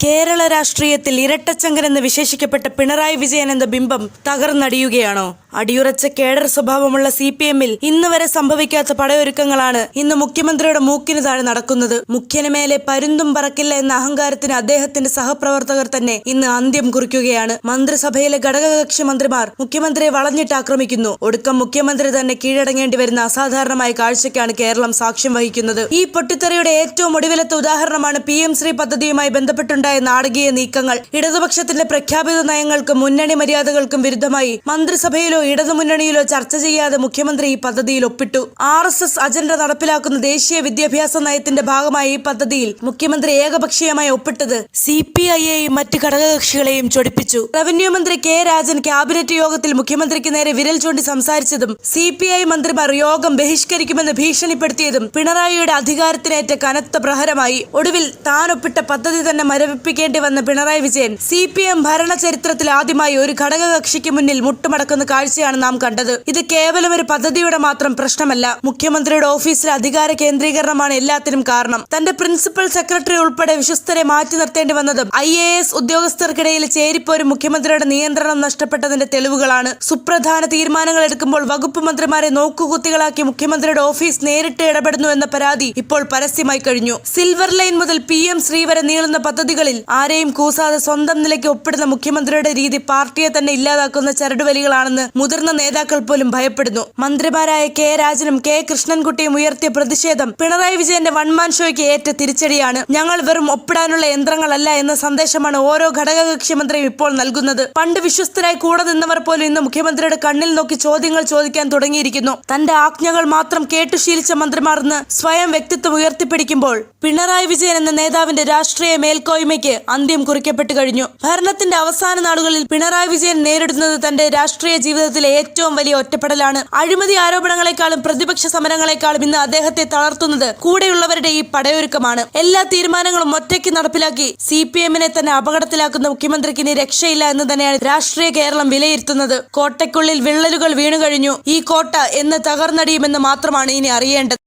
കേരള രാഷ്ട്രീയത്തിൽ ഇരട്ടച്ചങ്കനെന്ന് വിശേഷിക്കപ്പെട്ട പിണറായി വിജയൻ എന്ന ബിംബം തകർന്നടിയുകയാണോ? അടിയുറച്ച കേഡർ സ്വഭാവമുള്ള സി പി എമ്മിൽ ഇന്ന് വരെ സംഭവിക്കാത്ത പടയൊരുക്കങ്ങളാണ് ഇന്ന് മുഖ്യമന്ത്രിയുടെ മൂക്കിന് താഴെ നടക്കുന്നത്. മുഖ്യന് മേലെ പരുന്തും പറക്കില്ല എന്ന അഹങ്കാരത്തിന് അദ്ദേഹത്തിന്റെ സഹപ്രവർത്തകർ തന്നെ ഇന്ന് അന്ത്യം കുറിക്കുകയാണ്. മന്ത്രിസഭയിലെ ഘടകകക്ഷി മന്ത്രിമാർ മുഖ്യമന്ത്രിയെ വളഞ്ഞിട്ട് ആക്രമിക്കുന്നു ഒടുക്കം മുഖ്യമന്ത്രി തന്നെ കീഴടങ്ങേണ്ടി വരുന്ന അസാധാരണമായ കാഴ്ചയ്ക്കാണ് കേരളം സാക്ഷ്യം വഹിക്കുന്നത്. ഈ പൊട്ടിത്തെറിയുടെ ഏറ്റവും ഒടുവിലത്തെ ഉദാഹരണമാണ് പി എം ശ്രീ പദ്ധതിയുമായി ബന്ധപ്പെട്ടുണ്ടായ നാടകീയ നീക്കങ്ങൾ. ഇടതുപക്ഷത്തിന്റെ പ്രഖ്യാപിത നയങ്ങൾക്കും മുന്നണി മര്യാദകൾക്കും വിരുദ്ധമായി മന്ത്രിസഭയിലോ ഇടതുമുന്നണിയിലോ ചർച്ച ചെയ്യാതെ മുഖ്യമന്ത്രി ഈ പദ്ധതിയിൽ ഒപ്പിട്ടു. ആർ എസ് എസ് അജണ്ട നടപ്പിലാക്കുന്ന ദേശീയ വിദ്യാഭ്യാസ നയത്തിന്റെ ഭാഗമായി ഈ പദ്ധതിയിൽ മുഖ്യമന്ത്രി ഏകപക്ഷീയമായി ഒപ്പിട്ടത് സി പി ഐയെയും മറ്റ് ഘടകകക്ഷികളെയും ചൊടിപ്പിച്ചു. റവന്യൂ മന്ത്രി കെ രാജൻ ക്യാബിനറ്റ് യോഗത്തിൽ മുഖ്യമന്ത്രിക്ക് നേരെ വിരൽ ചൂണ്ടി സംസാരിച്ചതും സി പി ഐ മന്ത്രിമാർ യോഗം ബഹിഷ്കരിക്കുമെന്ന് ഭീഷണിപ്പെടുത്തിയതും പിണറായിയുടെ അധികാരത്തിനേറ്റ കനത്ത പ്രഹരമായി. ഒടുവിൽ താൻ ഒപ്പിട്ട പദ്ധതി തന്നെ മരവിപ്പിക്കേണ്ടി വന്ന Pinarayi Vijayan C P M ഭരണചരിത്രത്തിൽ ആദ്യമായി ഒരു ഘടകകക്ഷിക്ക് മുന്നിൽ മുട്ടുമടക്കുന്ന കാഴ്ചയാണ് നാം കണ്ടത്. ഇത് കേവലം ഒരു പദ്ധതിയുടെ മാത്രം പ്രശ്നമല്ല. മുഖ്യമന്ത്രിയുടെ ഓഫീസിലെ അധികാര കേന്ദ്രീകരണമാണ് എല്ലാത്തിനും കാരണം. തന്റെ പ്രിൻസിപ്പൽ സെക്രട്ടറി ഉൾപ്പെടെ വിശ്വസ്തരെ മാറ്റി നിർത്തേണ്ടി വന്നതും ഐ എ എസ് ഉദ്യോഗസ്ഥർക്കിടയിൽ ചേരിപ്പോരും മുഖ്യമന്ത്രിയുടെ നിയന്ത്രണം നഷ്ടപ്പെട്ടതിന്റെ തെളിവുകളാണ്. സുപ്രധാന തീരുമാനങ്ങൾ എടുക്കുമ്പോൾ വകുപ്പ് മന്ത്രിമാരെ നോക്കുകുത്തികളാക്കി മുഖ്യമന്ത്രിയുടെ ഓഫീസ് നേരിട്ട് ഇടപെടുന്നു എന്ന പരാതി ഇപ്പോൾ പരസ്യമായി കഴിഞ്ഞു. സിൽവർ ലൈൻ മുതൽ പി എം ശ്രീ വരെ നീളുന്ന പദ്ധതികളിൽ ആരെയും കൂസാതെ സ്വന്തം നിലയ്ക്ക് ഒപ്പിടുന്ന മുഖ്യമന്ത്രിയുടെ രീതി പാർട്ടിയെ തന്നെ ഇല്ലാതാക്കുന്ന ചരടുവലികളാണെന്ന് മുതിർന്ന നേതാക്കൾ പോലും ഭയപ്പെടുന്നു. മന്ത്രിമാരായ കെ. രാജനും കെ. കൃഷ്ണൻകുട്ടിയും ഉയർത്തിയ പ്രതിഷേധം പിണറായി വിജയന്റെ വൺമാൻ ഷോയ്ക്ക് ഏറ്റ തിരിച്ചടിയാണ്. ഞങ്ങൾ വെറും ഒപ്പിടാനുള്ള യന്ത്രങ്ങളല്ല എന്ന സന്ദേശമാണ് ഓരോ ഘടകകക്ഷി മന്ത്രിയും ഇപ്പോൾ നൽകുന്നത്. പണ്ട് വിശ്വസ്തരായി കൂടെ നിന്നവർ പോലും ഇന്ന് മുഖ്യമന്ത്രിയുടെ കണ്ണിൽ നോക്കി ചോദ്യങ്ങൾ ചോദിക്കാൻ തുടങ്ങിയിരിക്കുന്നു. തന്റെ ആജ്ഞകൾ മാത്രം കേട്ടു ശീലിച്ച മന്ത്രിമാർ സ്വയം വ്യക്തിത്വം ഉയർത്തിപ്പിടിക്കുമ്പോൾ പിണറായി വിജയൻ എന്ന നേതാവിന്റെ രാഷ്ട്രീയ മേൽക്കോയ്മയ്ക്ക് അന്ത്യം കുറിക്കപ്പെട്ടു കഴിഞ്ഞു. ഭരണത്തിന്റെ അവസാന നാളുകളിൽ പിണറായി വിജയൻ നേരിടുന്നത് തന്റെ രാഷ്ട്രീയ ജീവിതത്തിലെ ഏറ്റവും വലിയ ഒറ്റപ്പെടലാണ്. അഴിമതി ആരോപണങ്ങളെക്കാളും പ്രതിപക്ഷ സമരങ്ങളെക്കാളും ഇന്ന് അദ്ദേഹത്തെ തളർത്തുന്നത് കൂടെയുള്ളവരുടെ ഈ പടയൊരുക്കമാണ്. എല്ലാ തീരുമാനങ്ങളും ഒറ്റയ്ക്ക് നടപ്പിലാക്കി സി പി എമ്മിനെ തന്നെ അപകടത്തിലാക്കുന്ന മുഖ്യമന്ത്രിക്ക് ഇനി രക്ഷയില്ല എന്ന് തന്നെയാണ് രാഷ്ട്രീയ കേരളം വിലയിരുത്തുന്നത്. കോട്ടയ്ക്കുള്ളിൽ വിള്ളലുകൾ വീണുകഴിഞ്ഞു. ഈ കോട്ട എന്ന് തകർന്നടിയുമെന്ന് മാത്രമാണ് ഇനി അറിയേണ്ടത്.